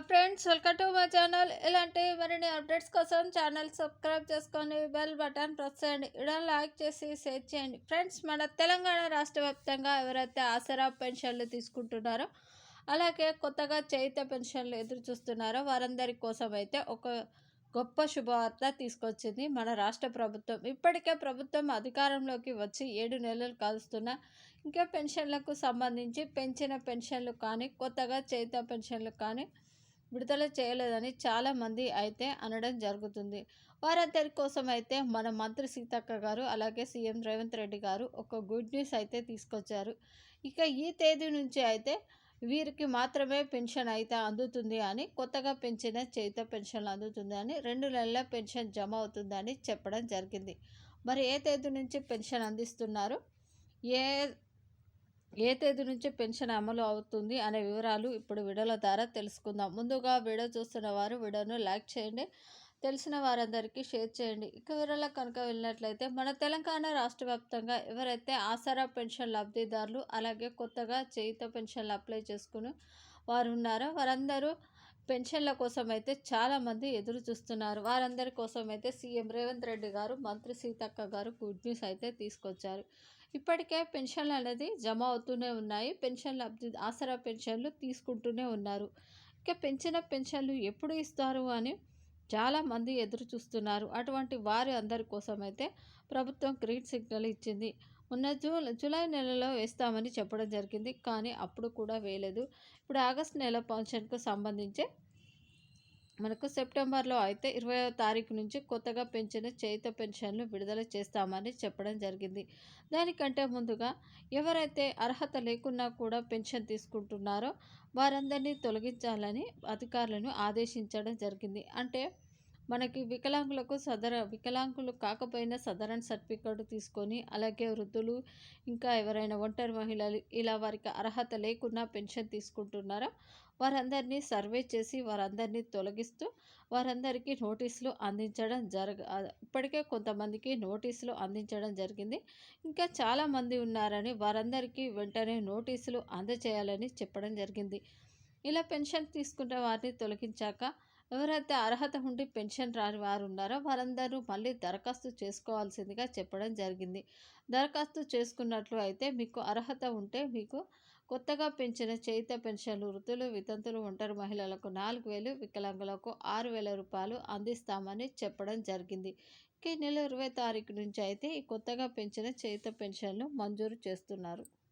Friends welcome to my channel. ఇలాంటి మరిన్ని updates కోసం ఛానల్ సబ్స్క్రైబ్ చేసుకొని బెల్ బటన్ ప్రెస్ చేయండి. ఇలా లైక్ చేసి షేర్ చేయండి. ఫ్రెండ్స్ మన తెలంగాణ రాష్ట్ర వ్యాప్తంగా ఎవరైతే ఆసరా పెన్షన్లు తీసుకుంటున్నారో అలాగే కొత్తగా చేయిత పెన్షన్లు ఎదురు చూస్తున్నారో వారందరి కోసం అయితే ఒక గొప్ప శుభవార్త తీసుకొచ్చింది మన రాష్ట్ర ప్రభుత్వం. ఇప్పటికే ప్రభుత్వం అధికారంలోకి వచ్చి ఏడు నెలలు కలుస్తున్న ఇంకా పెన్షన్లకు సంబంధించి పెంచిన పెన్షన్లు కానీ కొత్తగా చేయిత పెన్షన్లు కానీ విడుదల చేయలేదని చాలామంది అయితే అనడం జరుగుతుంది. వారందరి కోసం అయితే మన మంత్రి సీతక్క గారు అలాగే సీఎం రేవంత్ రెడ్డి గారు ఒక గుడ్ న్యూస్ అయితే తీసుకొచ్చారు. ఇక ఈ తేదీ నుంచి అయితే వీరికి మాత్రమే పెన్షన్ అయితే అందుతుంది అని కొత్తగా పెంచిన చేత పెన్షన్లు అందుతుంది అని రెండు నెలల పెన్షన్ జమ అవుతుందని చెప్పడం జరిగింది. మరి ఏ తేదీ నుంచి పెన్షన్ అందిస్తున్నారు? ఏ ఏ తేదీ నుంచి పెన్షన్ అమలు అవుతుంది అనే వివరాలు ఇప్పుడు వీడియోల ద్వారా తెలుసుకుందాం. ముందుగా వీడియో చూస్తున్న వారు వీడియోను లైక్ చేయండి తెలిసిన వారందరికీ షేర్ చేయండి. ఇక వివరాల కనుక వెళ్ళినట్లయితే మన తెలంగాణ రాష్ట్ర వ్యాప్తంగా ఎవరైతే ఆసరా పెన్షన్ లబ్ధిదారులు అలాగే కొత్తగా చేయిత పెన్షన్లు అప్లై చేసుకుని వారు ఉన్నారో వారందరూ పెన్షన్ల కోసం అయితే చాలామంది ఎదురు చూస్తున్నారు. వారందరి కోసం అయితే సీఎం రేవంత్ రెడ్డి గారు మంత్రి సీతక్క గారు గుడ్ న్యూస్ అయితే తీసుకొచ్చారు. ఇప్పటికే పెన్షన్లు అనేది జమ అవుతూనే ఉన్నాయి. పెన్షన్లు అబ్ది ఆసరా పెన్షన్లు తీసుకుంటూనే ఉన్నారు. ఇక పెంచిన పెన్షన్లు ఎప్పుడు ఇస్తారు అని చాలామంది ఎదురు చూస్తున్నారు. అటువంటి వారి అందరి కోసం అయితే ప్రభుత్వం గ్రీన్ సిగ్నల్ ఇచ్చింది. మొన్న జూ జూలై నెలలో వేస్తామని చెప్పడం జరిగింది. కానీ అప్పుడు కూడా వేయలేదు. ఇప్పుడు ఆగస్ట్ నెల పెన్షన్కు సంబంధించి మనకు సెప్టెంబర్లో అయితే ఇరవై తారీఖు నుంచి కొత్తగా పెంచిన చేత పెన్షన్లు విడుదల చేస్తామని చెప్పడం జరిగింది. దానికంటే ముందుగా ఎవరైతే అర్హత లేకున్నా కూడా పెన్షన్ తీసుకుంటున్నారో వారందరినీ తొలగించాలని అధికారులను ఆదేశించడం జరిగింది. అంటే మనకి వికలాంగులకు సదర వికలాంగులు కాకపోయినా సదరన్ సర్టిఫికేట్ తీసుకొని అలాగే వృద్ధులు ఇంకా ఎవరైనా ఒంటరి మహిళలు ఇలా వారికి అర్హత లేకున్నా పెన్షన్ తీసుకుంటున్నారా? వారందరినీ సర్వే చేసి వారందరినీ తొలగిస్తూ వారందరికీ నోటీసులు అందించడం జరగ ఇప్పటికే కొంతమందికి నోటీసులు అందించడం జరిగింది. ఇంకా చాలామంది ఉన్నారని వారందరికీ వెంటనే నోటీసులు అందజేయాలని చెప్పడం జరిగింది. ఇలా పెన్షన్ తీసుకున్న వారిని తొలగించాక ఎవరైతే అర్హత ఉండి పెన్షన్ రాని వారు ఉన్నారో వారందరూ మళ్ళీ దరఖాస్తు చేసుకోవాల్సిందిగా చెప్పడం జరిగింది. దరఖాస్తు చేసుకున్నట్లు అయితే మీకు అర్హత ఉంటే మీకు కొత్తగా పెంచిన చేయిత పెన్షన్లు వృద్ధులు వితంతులు ఒంటరి మహిళలకు నాలుగు వేలు వికలాంగులకు ఆరు వేల రూపాయలు అందిస్తామని చెప్పడం జరిగింది. ఈ నెల ఇరవై తారీఖు నుంచి అయితే ఈ కొత్తగా పెంచిన చేయిత పెన్షన్లు మంజూరు చేస్తున్నారు.